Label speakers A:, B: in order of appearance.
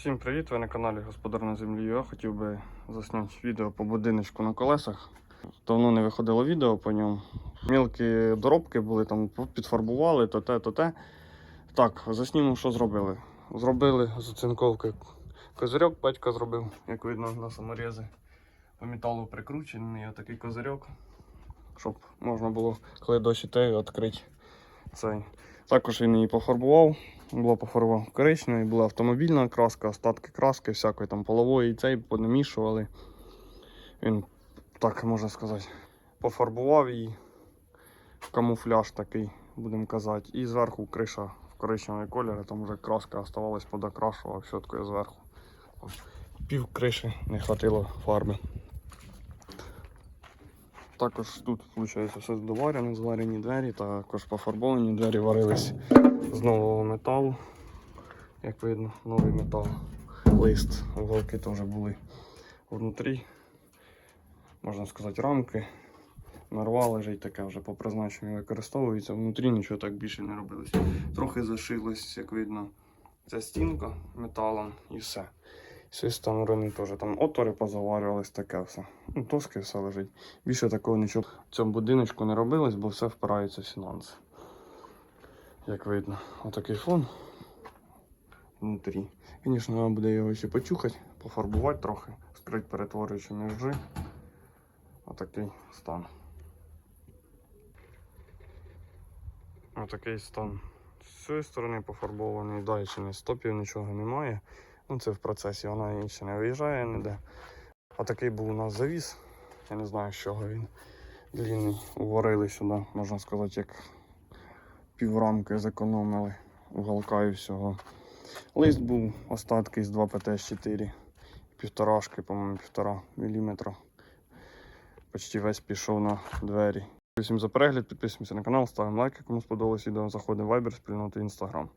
A: Всім привіт! Ви на каналі Господар на землі. Я хотів би засняти відео по будиночку на колесах. Давно не виходило відео по ньому. Мілкі доробки були, там підфарбували, то те, то те. Так, заснімемо, що зробили. Зробили з оцинковки козирьок, батько зробив, як видно на саморези. По металу прикручений отакий козирьок, щоб можна було, коли дощ іде, відкрити цей. Також він її пофарбував. Була пофарбував коричневий, була автомобільна краска, остатки краски, всякої там полової і цей понамішували. Він, так можна сказати, пофарбував її в камуфляж такий, будемо казати. І зверху криша в коричневий колір, там вже краска оставалась подокрашував щоткою зверху. Пів криші не хватило фарби. Також тут, виходить, все доварено, зварені двері, також пофарбовані двері варились з нового металу. Як видно, новий метал. Лист, уголки теж були внутрі. Можна сказати, рамки. Нарва лежить таке вже по призначенню використовується. Внутрі нічого так більше не робилось. Трохи зашилось, як видно, ця стінка металом і все. З цієї теж там отвори позаварювались, таке все. Ну, доски все лежить. Більше такого нічого в цьому будиночку не робилось, бо все впирається в фінанси. Як видно, отакий фон внутрі. Звісно, треба буде його ще почухати, пофарбувати трохи, скрити перетворюючи нержи. Отакий стан. Отакий стан. З цієї сторони пофарбований, далі не стопів, нічого немає. Ну, це в процесі, вона ще не виїжджає ніде. Отакий був у нас завіс. Я не знаю, з чого він длинний. Уварили сюди, можна сказати, як піврамки зекономили уголка і всього. Лист був остатки з 2 ПТ-4, півторашки, по-моєму, півтора міліметра. Почти весь пішов на двері. Всім за перегляд, підписуємося на канал, ставимо лайки, кому сподобалось відео, заходимо в Viber, спільноту Instagram.